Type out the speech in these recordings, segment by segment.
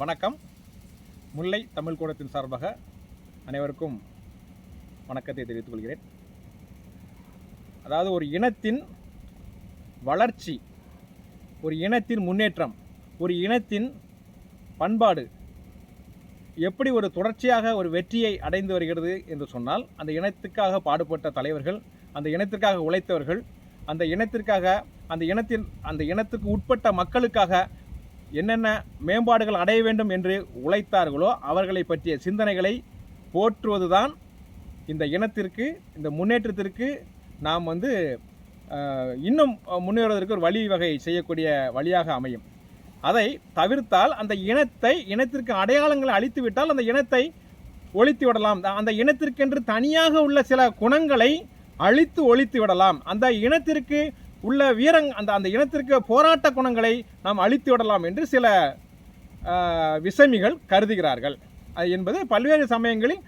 வணக்கம். முல்லை தமிழ் கூடத்தின் சார்பாக அனைவருக்கும் வணக்கத்தை தெரிவித்துக் கொள்கிறேன். அதாவது ஒரு இனத்தின் வளர்ச்சி ஒரு இனத்தின் முன்னேற்றம் ஒரு இனத்தின் பண்பாடு எப்படி ஒரு தொடர்ச்சியாக ஒரு வெற்றியை அடைந்து வருகிறது என்று சொன்னால் அந்த இனத்துக்காக பாடுபட்ட தலைவர்கள் அந்த இனத்திற்காக உழைத்தவர்கள் அந்த இனத்திற்காக அந்த இனத்தின் அந்த இனத்துக்கு உட்பட்ட மக்களுக்காக என்னென்ன மேம்பாடுகள் அடைய வேண்டும் என்று உழைத்தார்களோ அவர்களை பற்றிய சிந்தனைகளை போற்றுவதுதான் இந்த இனத்திற்கு இந்த முன்னேற்றத்திற்கு நாம் வந்து இன்னும் முன்னேறுவதற்கு ஒரு வழிவகை செய்யக்கூடிய வழியாக அமையும். அதை தவிர்த்தால் அந்த இனத்தை இனத்திற்கு அடையாளங்களை அழித்து விட்டால் அந்த இனத்தை ஒழித்து விடலாம். அந்த இனத்திற்கென்று தனியாக உள்ள சில குணங்களை அழித்து ஒழித்து விடலாம். அந்த இனத்திற்கு உள்ள வீரங் அந்த அந்த இனத்திற்கு போராட்ட குணங்களை நாம் அழித்து விடலாம் என்று சில விசமிகள் கருதுகிறார்கள். என்பது பல்வேறு சமயங்களில்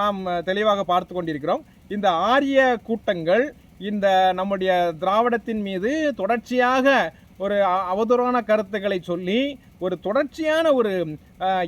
நாம் தெளிவாக பார்த்து கொண்டிருக்கிறோம். இந்த ஆரிய கூட்டங்கள் இந்த நம்முடைய திராவிடத்தின் மீது தொடர்ச்சியாக ஒரு அவதூறான கருத்துக்களை சொல்லி ஒரு தொடர்ச்சியான ஒரு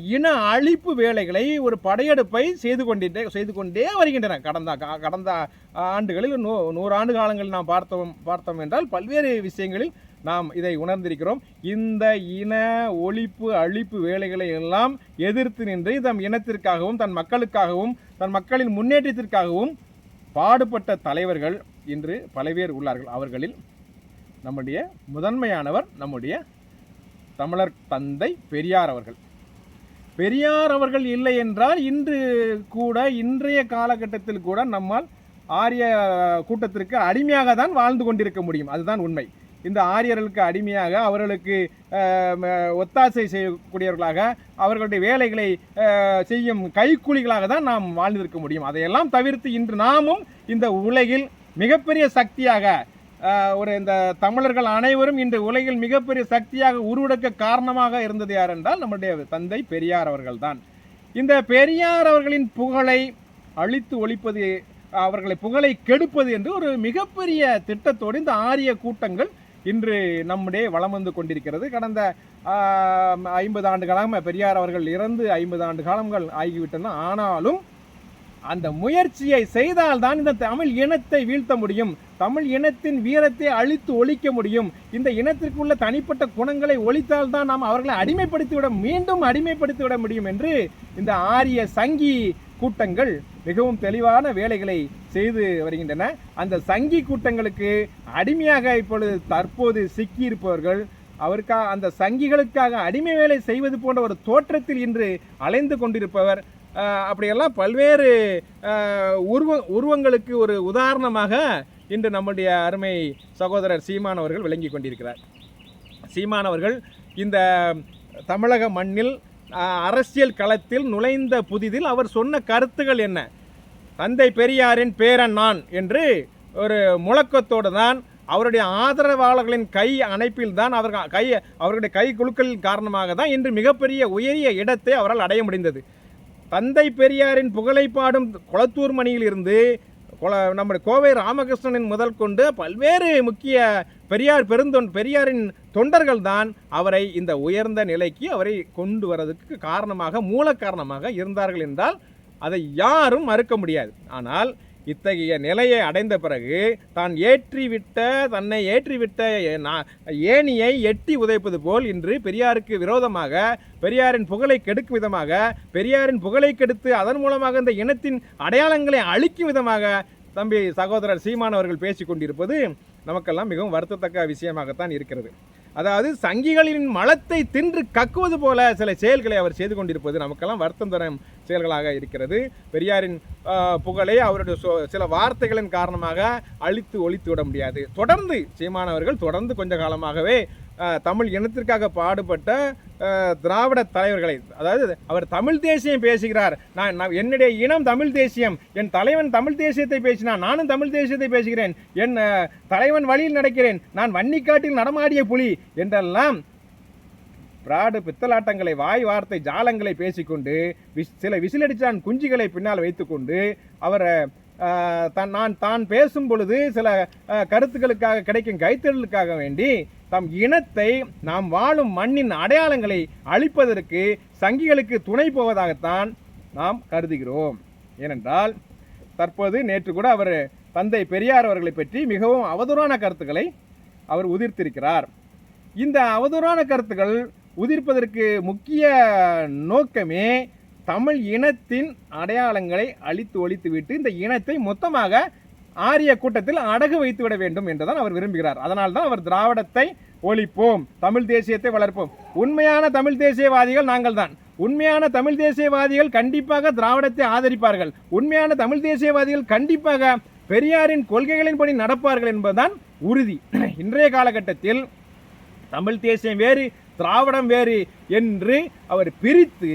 இன அழிப்பு வேலைகளை ஒரு படையெடுப்பை செய்து கொண்டே செய்து கொண்டே வருகின்றன. கடந்த கா- கடந்த ஆண்டுகளில் நூ நூறாண்டு காலங்களில் நாம் பார்த்தோம் பார்த்தோம் என்றால் பல்வேறு விஷயங்களில் நாம் இதை உணர்ந்திருக்கிறோம். இந்த இன ஒழிப்பு அழிப்பு வேலைகளை எல்லாம் எதிர்த்து நின்று தம் இனத்திற்காகவும் தன் மக்களுக்காகவும் தன் மக்களின் முன்னேற்றத்திற்காகவும் பாடுபட்ட தலைவர்கள் இன்று பல பேர் உள்ளார்கள். அவர்களில் நம்முடைய முதன்மையானவர் நம்முடைய தமிழர் தந்தை பெரியார் அவர்கள். பெரியார் அவர்கள் இல்லை என்றால் இன்று கூட இன்றைய காலகட்டத்தில் கூட நம்மால் ஆரிய கூட்டத்திற்கு அடிமையாக தான் வாழ்ந்து கொண்டிருக்க முடியும். அதுதான் உண்மை. இந்த ஆரியர்களுக்கு அடிமையாக அவர்களுக்கு ஒத்தாசை செய்யக்கூடியவர்களாக அவர்களுடைய வேலைகளை செய்யும் கைக்கூலிகளாக தான் நாம் வாழ்ந்திருக்க முடியும். அதையெல்லாம் தவிர்த்து இன்று நாமும் இந்த உலகில் மிகப்பெரிய சக்தியாக ஒரு இந்த தமிழர்கள் அனைவரும் இன்று உலகில் மிகப்பெரிய சக்தியாக உருவெடுக்க காரணமாக இருந்தது யார் என்றால் நம்முடைய தந்தை பெரியார் அவர்கள்தான். இந்த பெரியார் அவர்களின் புகழை அழித்து ஒழிப்பது அவர்களை புகழை கெடுப்பது என்று ஒரு மிகப்பெரிய திட்டத்தோடு இந்த ஆரிய கூட்டங்கள் இன்று நம்முடைய வளம் வந்து கொண்டிருக்கிறது. கடந்த ஐம்பது ஆண்டு காலமாக பெரியார் அவர்கள் இறந்து ஐம்பது ஆண்டு காலங்கள் ஆகிவிட்டன. ஆனாலும் அந்த முயற்சியை செய்தால்தான் இந்த தமிழ் இனத்தை வீழ்த்த முடியும். தமிழ் இனத்தின் வீரத்தை அழித்து ஒழிக்க முடியும். இந்த இனத்திற்குள்ள தனிப்பட்ட குணங்களை ஒழித்தால்தான் நாம் அவர்களை அடிமைப்படுத்திவிட மீண்டும் அடிமைப்படுத்தி விட முடியும் என்று இந்த ஆரிய சங்கி கூட்டங்கள் மிகவும் தெளிவான வேலைகளை செய்து வருகின்றன. அந்த சங்கி கூட்டங்களுக்கு அடிமையாக இப்பொழுது தற்போது சிக்கியிருப்பவர்கள் அவருக்காக அந்த சங்கிகளுக்காக அடிமை வேலை செய்வது போன்ற ஒரு தோற்றத்தில் இன்று அலைந்து கொண்டிருப்பவர் அப்படியெல்லாம் பல்வேறு உருவ உருவங்களுக்கு ஒரு உதாரணமாக இன்று நம்முடைய அருமை சகோதரர் சீமான் அவர்கள் விளங்கி கொண்டிருக்கிறார். சீமான் அவர்கள் இந்த தமிழக மண்ணில் அரசியல் களத்தில் நுழைந்த புதிதில் அவர் சொன்ன கருத்துகள் என்ன? தந்தை பெரியாரின் பேரன் நான் என்று ஒரு முழக்கத்தோடு தான் அவருடைய ஆதரவாளர்களின் கை அணைப்பில் தான் அவர்கள் கை அவர்களுடைய கை குழுக்களின் காரணமாக தான் இன்று மிகப்பெரிய உயரிய இடத்தை அவரால் அடைய முடிந்தது. தந்தை பெரியாரின் புகழை பாடும் குளத்தூர் மணியிலிருந்து கொல நம்முடைய கோவை ராமகிருஷ்ணனின் முதல் கொண்டு பல்வேறு முக்கிய பெரியார் பெருந்தொன் பெரியாரின் தொண்டர்கள் தான் அவரை இந்த உயர்ந்த நிலைக்கு அவரை கொண்டு வரதுக்கு காரணமாக மூல காரணமாக இருந்தார்கள் என்றால் அதை யாரும் மறுக்க முடியாது. ஆனால் இத்தகைய நிலையை அடைந்த பிறகு தான் ஏற்றிவிட்ட தன்னை ஏற்றிவிட்ட ஏணியை எட்டி உதைப்பது போல் இன்று பெரியாருக்கு விரோதமாக பெரியாரின் புகழை கெடுக்கும் விதமாக பெரியாரின் புகழை கெடுத்து அதன் மூலமாக இந்த இனத்தின் அடையாளங்களை அழிக்கும் விதமாக தம்பி சகோதரர் சீமான் அவர்கள் பேசிக் கொண்டிருப்பது நமக்கெல்லாம் மிகவும் வருத்தத்தக்க விஷயமாகத்தான் இருக்கிறது. அதாவது சங்கிகளின் மலத்தை தின்று கக்குவது போல சில செயல்களை அவர் செய்து கொண்டிருப்பது நமக்கெல்லாம் வருத்தம் தரும் செயல்களாக இருக்கிறது. பெரியாரின் புகழை அவருடைய சொ- சில வார்த்தைகளின் காரணமாக அழித்து ஒழித்து விட முடியாது. தொடர்ந்து சீமானவர்கள் தொடர்ந்து கொஞ்ச காலமாகவே தமிழ் இனத்திற்காக பாடுபட்ட திராவிட தலைவர்களை அதாவது அவர் தமிழ் தேசியம் பேசுகிறார். நான் என்னுடைய இனம் தமிழ் தேசியம். என் தலைவன் தமிழ் தேசியத்தை பேசினான் நானும் தமிழ் தேசியத்தை பேசுகிறேன். என் தலைவன் வழியில் நடக்கிறேன். நான் வன்னிக்காட்டில் நடமாடிய புலி என்றெல்லாம் பிராடு பித்தலாட்டங்களை வாய் வார்த்தை ஜாலங்களை பேசிக்கொண்டு விஸ் சில விசிலடிச்சான் குஞ்சுகளை பின்னால் வைத்துக்கொண்டு அவரை தன் நான் தான் பேசும் பொழுது சில கருத்துக்களுக்காக கிடைக்கும் கைத்தறலுக்காக வேண்டி தம் இனத்தை நாம் வாழும் மண்ணின் அடையாளங்களை அழிப்பதற்கு சங்கிகளுக்கு துணை போவதாகத்தான் நாம் கருதுகிறோம். ஏனென்றால் தற்போது நேற்று கூட அவர் தந்தை பெரியார் அவர்களை பற்றி மிகவும் அவதூறான கருத்துக்களை அவர் உதிர்த்திருக்கிறார். இந்த அவதூறான கருத்துக்கள் உதிர்ப்பதற்கு முக்கிய நோக்கமே தமிழ் இனத்தின் அடையாளங்களை அழித்து ஒழித்துவிட்டு இந்த இனத்தை மொத்தமாக ஆரிய கூட்டத்தில் அடகு வைத்து விட வேண்டும் என்றுதான் அவர் விரும்புகிறார். அதனால் தான் அவர் திராவிடத்தை ஒழிப்போம் தமிழ் தேசியத்தை வளர்ப்போம். உண்மையான தமிழ் தேசியவாதிகள் நாங்கள் தான் உண்மையான தமிழ் தேசியவாதிகள் கண்டிப்பாக திராவிடத்தை ஆதரிப்பார்கள். உண்மையான தமிழ் தேசியவாதிகள் கண்டிப்பாக பெரியாரின் கொள்கைகளின்படி நடப்பார்கள் என்பதுதான் உறுதி. இன்றைய காலகட்டத்தில் தமிழ் தேசியம் வேறு திராவிடம் வேறு என்று அவர் பிரித்து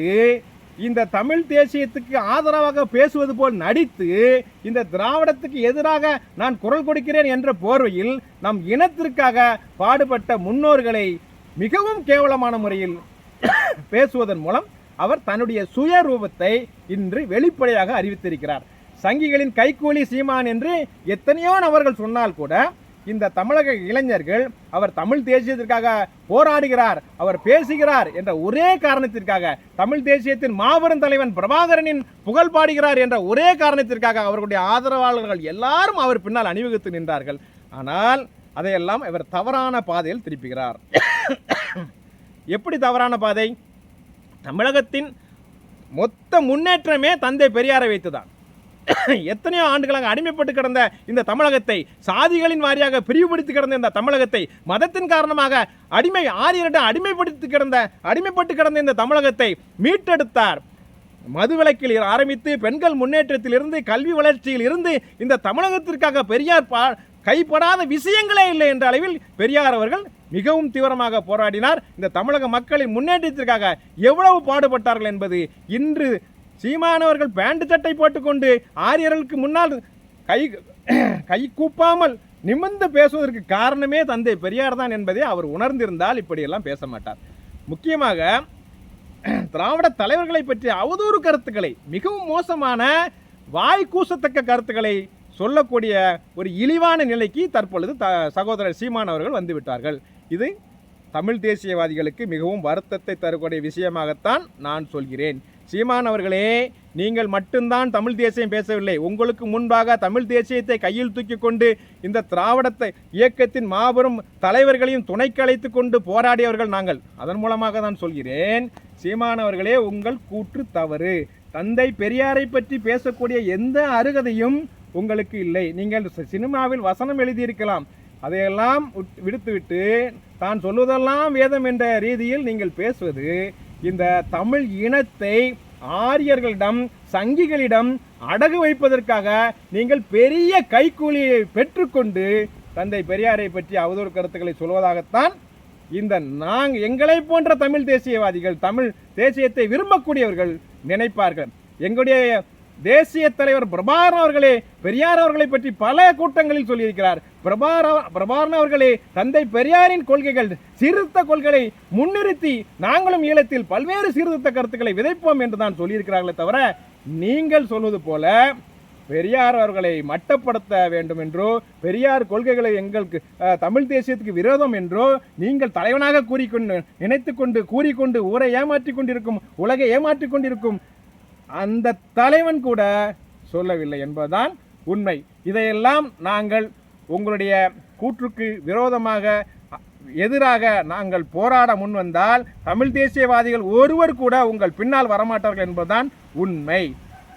இந்த தமிழ் தேசியத்துக்கு ஆதரவாக பேசுவது போல் நடித்து இந்த திராவிடத்துக்கு எதிராக நான் குரல் கொடுக்கிறேன் என்ற போர்வையில் நம் இனத்திற்காக பாடுபட்ட முன்னோர்களை மிகவும் கேவலமான முறையில் பேசுவதன் மூலம் அவர் தன்னுடைய சுயரூபத்தை இன்று வெளிப்படையாக அறிவித்திருக்கிறார். சங்கிகளின் கைக்கூலி சீமான் என்று எத்தனையோ நபர்கள் சொன்னால் கூட இந்த தமிழக இளைஞர்கள் அவர் தமிழ் தேசியத்திற்காக போராடுகிறார் அவர் பேசுகிறார் என்ற ஒரே காரணத்திற்காக தமிழ் தேசியத்தின் மாபெரும் தலைவன் பிரபாகரனின் புகழ் பாடுகிறார் என்ற ஒரே காரணத்திற்காக அவர்களுடைய ஆதரவாளர்கள் எல்லாரும் அவர் பின்னால் அணிவகுத்து நின்றார்கள். ஆனால் அதையெல்லாம் இவர் தவறான பாதையில் திருப்புகிறார். எப்படி தவறான பாதை? தமிழகத்தின் மொத்த முன்னேற்றமே தந்தை பெரியாரை வைத்துதான். எத்தனையோ ஆண்டுகளாக அடிமைப்பட்டு கிடந்த இந்த தமிழகத்தை சாதிகளின் வாரியாக பிரிவுபடுத்தி கிடந்த இந்த தமிழகத்தை மதத்தின் காரணமாக அடிமை ஆரியரிடம் அடிமைப்படுத்தி கிடந்த அடிமைப்பட்டு கிடந்த இந்த தமிழகத்தை மீட்டெடுத்தார். மதுவிலக்கில் ஆரம்பித்து பெண்கள் முன்னேற்றத்திலிருந்து கல்வி வளர்ச்சியில் இருந்து இந்த தமிழகத்திற்காக பெரியார் பா கைப்படாத விஷயங்களே இல்லை என்ற அளவில் பெரியார் அவர்கள் மிகவும் தீவிரமாக போராடினார். இந்த தமிழக மக்களின் முன்னேற்றத்திற்காக எவ்வளவு பாடுபட்டார்கள் என்பது இன்று சீமானவர்கள் பேண்ட் சட்டை போட்டுக்கொண்டு ஆரியர்களுக்கு முன்னால் கை கை கூப்பாமல் நிமிர்ந்து பேசுவதற்கு காரணமே தந்தை பெரியார் தான் என்பதை அவர் உணர்ந்திருந்தால் இப்படியெல்லாம் பேச மாட்டார். முக்கியமாக திராவிட தலைவர்களை பற்றிய அவதூறு கருத்துக்களை மிகவும் மோசமான வாய் கூசத்தக்க கருத்துக்களை சொல்லக்கூடிய ஒரு இழிவான நிலைக்கு தற்பொழுது த சகோதரர் சீமான் அவர்கள் வந்துவிட்டார்கள். இது தமிழ் தேசியவாதிகளுக்கு மிகவும் வருத்தத்தை தரக்கூடிய விஷயமாகத்தான் நான் சொல்கிறேன். சீமான் அவர்களே நீங்கள் மட்டும்தான் தமிழ் தேசியம் பேசவில்லை. உங்களுக்கு முன்பாக தமிழ் தேசியத்தை கையில் தூக்கி கொண்டு இந்த திராவிடத்தை இயக்கத்தின் மாபெரும் தலைவர்களையும் துணைக்கு அழைத்து கொண்டு போராடியவர்கள் நாங்கள். அதன் மூலமாக தான் சொல்கிறேன். சீமான் அவர்களே உங்கள் கூற்று தவறு. தந்தை பெரியாரை பற்றி பேசக்கூடிய எந்த அருகதையும் உங்களுக்கு இல்லை. நீங்கள் சினிமாவில் வசனம் எழுதியிருக்கலாம். அதையெல்லாம் உட்- விடுத்துவிட்டு தான் சொல்வதெல்லாம் வேதம் என்ற ரீதியில் நீங்கள் பேசுவது இந்த தமிழ் இனத்தை ஆரியர்களிடம் சங்கிகளிடம் அடகு வைப்பதற்காக நீங்கள் பெரிய கைக்கூலியை பெற்றுக்கொண்டு தந்தை பெரியாரை பற்றி அவதூறு கருத்துக்களை சொல்வதாகத்தான் இந்த நாங் எங்களை போன்ற தமிழ் தேசியவாதிகள் தமிழ் தேசியத்தை விரும்பக்கூடியவர்கள் நினைப்பார்கள். எங்களுடைய தேசிய தலைவர் பிரபாகரன் அவர்களே பெரியார் அவர்களை பற்றி பல கூட்டங்களில் சொல்லியிருக்கிறார். பிரபார பிரபாரன் அவர்களே தந்தை பெரியாரின் கொள்கைகள் சீர்திருத்த கொள்கைகளை முன்னிறுத்தி நாங்களும் ஈழத்தில் பல்வேறு சீர்திருத்த கருத்துக்களை விதைப்போம் என்று தான் சொல்லியிருக்கிறார்களே தவிர நீங்கள் சொல்வது போல பெரியார் அவர்களை மட்டப்படுத்த வேண்டும் என்றோ பெரியார் கொள்கைகளை எங்களுக்கு தமிழ் தேசியத்துக்கு விரோதம் என்றோ நீங்கள் தலைவனாக கூறிக்கொண்டு நினைத்துக்கொண்டு கூறிக்கொண்டு ஊரை ஏமாற்றி கொண்டிருக்கும் உலகை ஏமாற்றி கொண்டிருக்கும் அந்த தலைவன் கூட சொல்லவில்லை என்பதுதான் உண்மை. இதையெல்லாம் நாங்கள் உங்களுடைய கூற்றுக்கு விரோதமாக எதிராக நாங்கள் போராட முன்வந்தால் தமிழ் தேசியவாதிகள் ஒருவர் கூட உங்கள் பின்னால் வரமாட்டார்கள் என்பதுதான் உண்மை.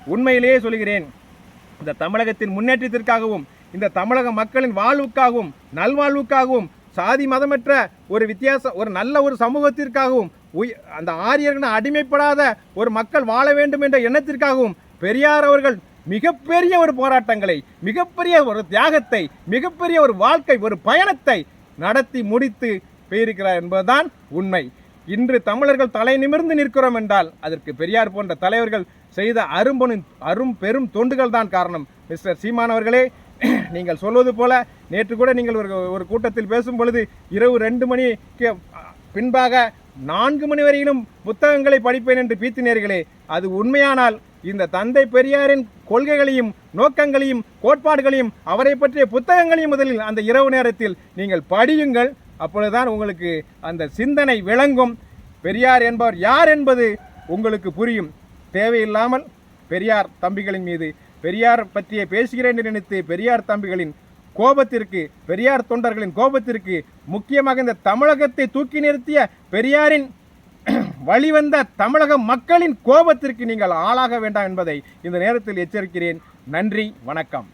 உண்மையிலேயே சொல்கிறேன் இந்த தமிழகத்தின் முன்னேற்றத்திற்காகவும் இந்த தமிழக மக்களின் வாழ்வுக்காகவும் நல்வாழ்வுக்காகவும் சாதி மதமற்ற ஒரு வித்தியாச ஒரு நல்ல ஒரு சமூகத்திற்காகவும் உய் அந்த ஆரியர்கள் அடிமைப்படாத ஒரு மக்கள் வாழ வேண்டும் என்ற எண்ணத்திற்காகவும் பெரியார் அவர்கள் மிகப்பெரிய ஒரு போராட்டங்களை மிகப்பெரிய ஒரு தியாகத்தை மிகப்பெரிய ஒரு வாழ்க்கை ஒரு பயணத்தை நடத்தி முடித்து போயிருக்கிறார் என்பதுதான் உண்மை. இன்று தமிழர்கள் தலை நிமிர்ந்து நிற்கிறோம் என்றால் அதற்கு பெரியார் போன்ற தலைவர்கள் செய்த அரும்பொன் அரும் பெரும் தொண்டுகள் தான் காரணம். மிஸ்டர் சீமானவர்களே நீங்கள் சொல்வது போல நேற்று கூட நீங்கள் ஒரு ஒரு கூட்டத்தில் பேசும் பொழுது இரவு ரெண்டு மணிக்கு பின்பாக நான்கு மணி வரையிலும் புத்தகங்களை படிப்பேன் என்று பீத்தினீர்களே. அது உண்மையானால் இந்த தந்தை பெரியாரின் கொள்கைகளையும் நோக்கங்களையும் கோட்பாடுகளையும் அவரை பற்றிய புத்தகங்களையும் முதலில் அந்த இரவு நேரத்தில் நீங்கள் படியுங்கள். அப்பொழுதுதான் உங்களுக்கு அந்த சிந்தனை விளங்கும். பெரியார் என்பவர் யார் என்பது உங்களுக்கு புரியும். தேவையில்லாமல் பெரியார் தம்பிகளின் மீது பெரியார் பற்றிய பேசுகிறேன் என்று நினைத்து பெரியார் தம்பிகளின் கோபத்திற்கு பெரியார் தொண்டர்களின் கோபத்திற்கு முக்கியமாக இந்த தமிழகத்தை தூக்கி நிறுத்திய பெரியாரின் வழிவந்த தமிழக மக்களின் கோபத்திற்கு நீங்கள் ஆளாக வேண்டாம் என்பதை இந்த நேரத்தில் எச்சரிக்கிறேன். நன்றி வணக்கம்.